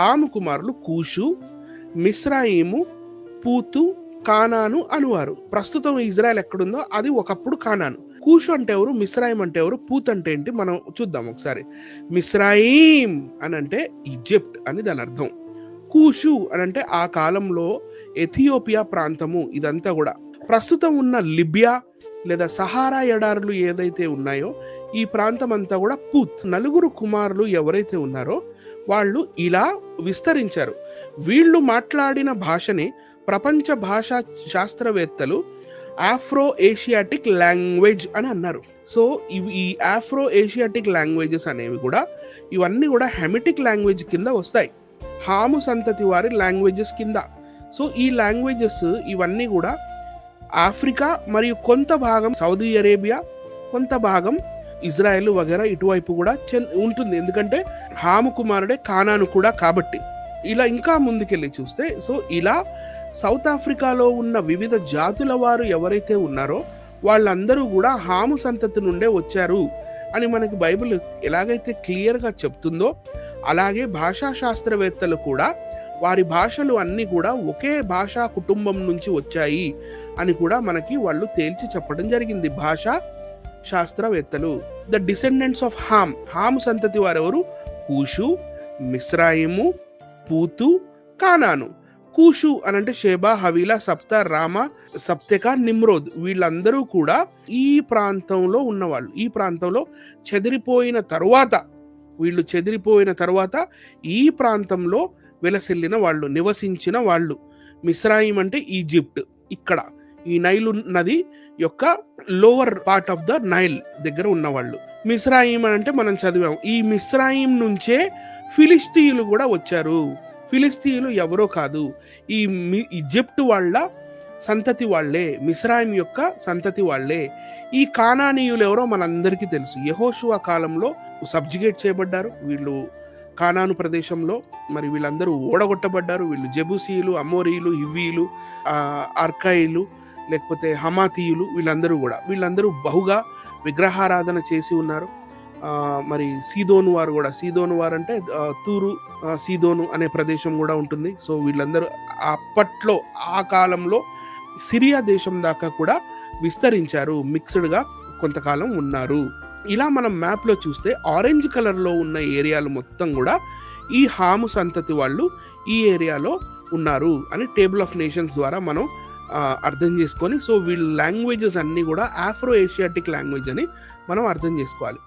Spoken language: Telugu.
ఆమె కుమారులు కూషు మిస్రాయిము పూతు కానాను అనువారు. ప్రస్తుతం ఇజ్రాయెల్ ఎక్కడుందో అది ఒకప్పుడు కానాను. కూషు అంటే ఎవరు? మిస్రాయిం అంటే ఎవరు? పూత్ అంటే ఏంటి? మనం చూద్దాం ఒకసారి. మిస్రాయిం అని అంటే ఈజిప్ట్ అని దాని అర్థం. కూషు అని అంటే ఆ కాలంలో ఎథియోపియా ప్రాంతము ఇదంతా కూడా. ప్రస్తుతం ఉన్న లిబియా లేదా సహారా ఎడారులు ఏదైతే ఉన్నాయో ఈ ప్రాంతం అంతా కూడా పూత్. నలుగురు కుమారులు ఎవరైతే ఉన్నారో వాళ్ళు ఇలా విస్తరించారు. వీళ్ళు మాట్లాడిన భాషని ప్రపంచ భాషా శాస్త్రవేత్తలు ఆఫ్రో ఏషియాటిక్ లాంగ్వేజ్ అని అన్నారు. సో ఇవి ఈ ఆఫ్రో ఏషియాటిక్ లాంగ్వేజెస్ అనేవి కూడా ఇవన్నీ కూడా హెమిటిక్ లాంగ్వేజ్ కింద వస్తాయి. హాము సంతతి వారి లాంగ్వేజెస్ కింద. సో ఈ లాంగ్వేజెస్ ఇవన్నీ కూడా ఆఫ్రికా మరియు కొంత భాగం సౌదీ అరేబియా కొంత భాగం ఇజ్రాయెల్ వగేరా ఇటువైపు కూడా ఉంటుంది. ఎందుకంటే హాము కుమారుడే కానాను కూడా కాబట్టి. ఇలా ఇంకా ముందుకెళ్ళి చూస్తే సో ఇలా సౌత్ ఆఫ్రికాలో ఉన్న వివిధ జాతుల వారు ఎవరైతే ఉన్నారో వాళ్ళందరూ కూడా హాము సంతతి నుండే వచ్చారు అని మనకి బైబిల్ ఎలాగైతే క్లియర్గా చెప్తుందో అలాగే భాషా శాస్త్రవేత్తలు కూడా వారి భాషలు అన్నీ కూడా ఒకే భాషా కుటుంబం నుంచి వచ్చాయి అని కూడా మనకి వాళ్ళు తేల్చి చెప్పడం జరిగింది. భాష శాస్త్రవేత్తలు. The descendants of Ham Ham సంతతి వారెవరు? కూషు మిస్రాయిము పూతు కానాను. కూషు అనంటే షేబా హవీలా సప్త రామ సప్తెక నిమ్రోద్. వీళ్ళందరూ కూడా ఈ ప్రాంతంలో ఉన్నవాళ్ళు. ఈ ప్రాంతంలో చెదిరిపోయిన తరువాత వీళ్ళు చెదిరిపోయిన తర్వాత ఈ ప్రాంతంలో వెలసిల్లిన వాళ్ళు నివసించిన వాళ్ళు. మిస్రాయిం అంటే ఈజిప్ట్. ఇక్కడ. ఈ నైలు నది యొక్క lower part of the Nile దగ్గర ఉన్నవాళ్ళు. మిస్రాయిం అని అంటే మనం చదివాం. ఈ మిస్రాయిం నుంచే ఫిలిస్తీయులు కూడా వచ్చారు. ఫిలిస్తీయులు ఎవరో కాదు. ఈ మి- ఈజిప్ట్ వాళ్ళ సంతతి వాళ్ళే. మిస్రాయిం యొక్క సంతతి వాళ్ళే. ఈ కానానీయులు ఎవరో మనందరికీ తెలుసు. యహోషువా కాలంలో సబ్జిగేట్ చేయబడ్డారు. వీళ్ళు కానాను ప్రదేశంలో మరి వీళ్ళందరూ ఓడగొట్టబడ్డారు. వీళ్ళు జబుసీలు అమోరీలు హివీలు ఆ, అర్కాయిలు లేకపోతే హమాతీయులు వీళ్ళందరూ కూడా. వీళ్ళందరూ బహుగా విగ్రహారాధన చేసి ఉన్నారు. మరి సీదోను వారు కూడా. సీదోను వారు అంటే తూరు సీదోను అనే ప్రదేశం కూడా ఉంటుంది. సో వీళ్ళందరూ అప్పట్లో ఆ కాలంలో సిరియా దేశం దాకా కూడా విస్తరించారు. మిక్స్డ్గా కొంతకాలం ఉన్నారు. ఇలా మనం మ్యాప్లో చూస్తే ఆరెంజ్ కలర్లో ఉన్న ఏరియాలు మొత్తం కూడా ఈ హాము సంతతి వాళ్ళు ఈ ఏరియాలో ఉన్నారు అని టేబుల్ ఆఫ్ నేషన్స్ ద్వారా మనం అర్థం చేసుకొని సో వీళ్ళ లాంగ్వేజెస్ అన్నీ కూడా ఆఫ్రో ఏషియాటిక్ లాంగ్వేజ్ అని మనం అర్థం చేసుకోవాలి.